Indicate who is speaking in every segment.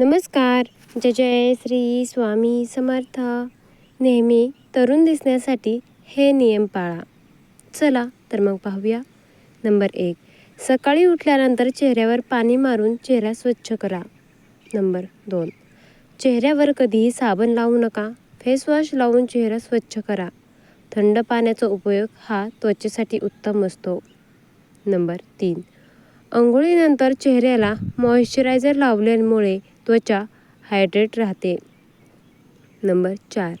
Speaker 1: नमस्कार. जय जय श्री स्वामी समर्थ. नेहमी तरुण दिसण्यासाठी हे नियम पाळा. चला तर मग पाहूया. नंबर एक. सकाळी उठल्यानंतर चेहऱ्यावर पाणी मारून चेहरा स्वच्छ करा. नंबर दोन. चेहऱ्यावर कधीही साबण लावू नका. फेसवॉश लावून चेहरा स्वच्छ करा. थंड पाण्याचा उपयोग हा त्वचेसाठी उत्तम असतो. नंबर तीन. अंघोळीनंतर चेहऱ्याला मॉइश्चरायझर लावल्यामुळे त्वचा हायड्रेट राहते. नंबर चार.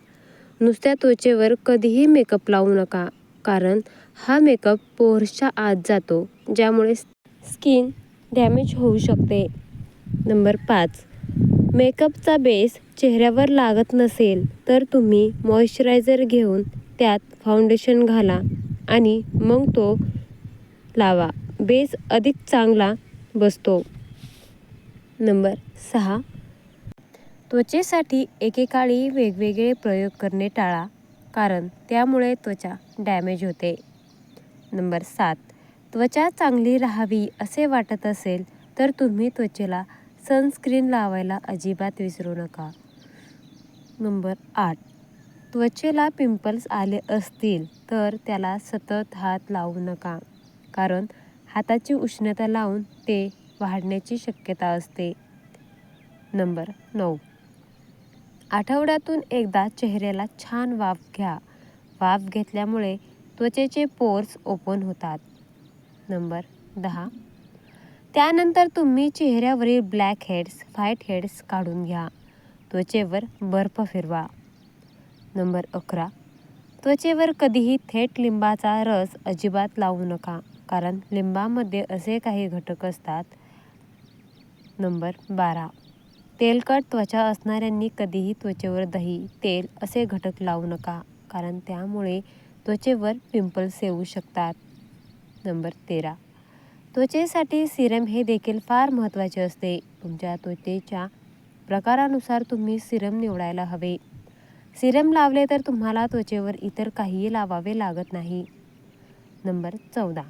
Speaker 1: नुसत्या त्वचेवर कधीही मेकअप लावू नका कारण हा मेकअप पोर्सच्या आत जातो ज्यामुळे स्किन डॅमेज होऊ शकते. नंबर पाच. मेकअपचा बेस चेहऱ्यावर लागत नसेल तर तुम्ही मॉइश्चरायझर घेऊन त्यात फाउंडेशन घाला आणि मग तो लावा. बेस अधिक चांगला बसतो. नंबर सहा. त्वचेसाठी एकेकाळी वेगवेगळे प्रयोग करणे टाळा कारण त्यामुळे त्वचा डॅमेज होते. नंबर सात. त्वचा चांगली राहावी असे वाटत असेल तर तुम्ही त्वचेला सनस्क्रीन लावायला अजिबात विसरू नका. नंबर आठ. त्वचेला पिंपल्स आले असतील तर त्याला सतत हात लावू नका कारण हाताची उष्णता लावून ते वाढण्याची शक्यता असते. नंबर नऊ. आठवड्यातून एकदा चेहऱ्याला छान वाफ घ्या. वाफ घेतल्यामुळे त्वचेचे पोर्स ओपन होतात. नंबर दहा. त्यानंतर तुम्ही चेहऱ्यावरील ब्लॅक हेड्स व्हाईट हेड्स काढून घ्या. त्वचेवर बर्फ फिरवा. नंबर अकरा. त्वचेवर कधीही थेट लिंबाचा रस अजिबात लावू नका कारण लिंबामध्ये असे काही घटक असतात. नंबर बारा. तेलकट त्वचा असणाऱ्यांनी कधीही त्वचेवर दही तेल असे घटक लावू नका कारण त्यामुळे त्वचेवर पिंपल्स येऊ शकतात. नंबर तेरा. त्वचेसाठी सिरम हे देखील फार महत्त्वाचे असते. तुमच्या त्वचेच्या प्रकारानुसार तुम्ही सिरम निवडायला हवे. सिरम लावले तर तुम्हाला त्वचेवर इतर काहीही लावावे लागत नाही. नंबर चौदा.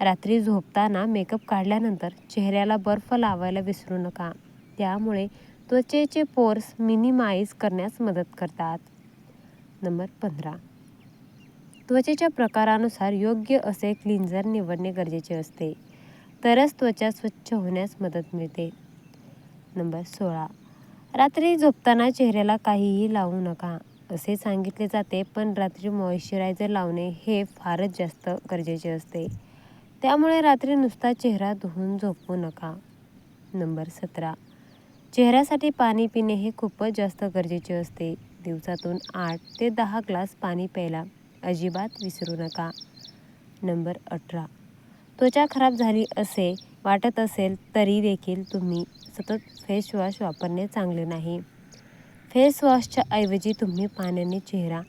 Speaker 1: रात्री झोपताना मेकअप काढल्यानंतर चेहऱ्याला बर्फ लावायला विसरू नका. त्यामुळे त्वचेचे पोर्स मिनिमाइज करण्यास मदत करतात. नंबर पंधरा. त्वचेच्या प्रकारानुसार योग्य असे क्लिन्झर निवडणे गरजेचे असते. तरच त्वचा स्वच्छ होण्यास मदत मिळते. नंबर सोळा. रात्री झोपताना चेहऱ्याला काहीही लावू नका असे सांगितले जाते पण रात्री मॉइश्चरायझर लावणे हे फारच जास्त गरजेचे असते. त्यामुळे रात्री नुसता चेहरा धुवून झोपू नका. नंबर सतरा. चेहऱ्यासाठी पाणी पिणे हे खूपच जास्त गरजेचे असते. दिवसातून आठ ते दहा ग्लास पाणी प्यायला अजिबात विसरू नका. नंबर अठरा. त्वचा खराब झाली असे वाटत असेल तरी देखील तुम्ही सतत फेस वॉश वापरणे चांगले नाही. फेस वॉशच्या ऐवजी तुम्ही पाण्याने चेहरा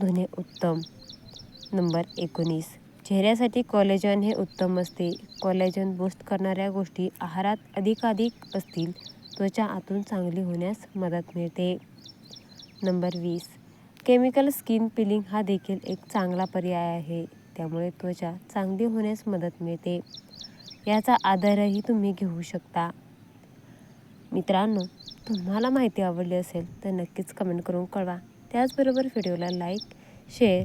Speaker 1: धुणे उत्तम. नंबर एकोणीस. चेहऱ्यासाठी कॉलेजन हे उत्तम असते. कॉलेजन बूस्ट करणाऱ्या गोष्टी आहारात अधिकाधिक असतील. त्वचा आतून चांगली होण्यास मदत मिळते. नंबर वीस. केमिकल स्किन पिलिंग हा देखील एक चांगला पर्याय आहे. त्यामुळे त्वचा चांगली होण्यास मदत मिळते. याचा आधारही तुम्ही घेऊ शकता. मित्रांनो तुम्हाला माहिती आवडली असेल तर नक्कीच कमेंट करून कळवा. त्याचबरोबर व्हिडिओला लाईक शेअर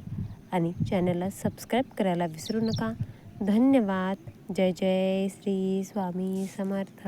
Speaker 1: आणि चॅनलला सबस्क्राईब करायला विसरू नका. धन्यवाद. जय जय श्री स्वामी समर्थ.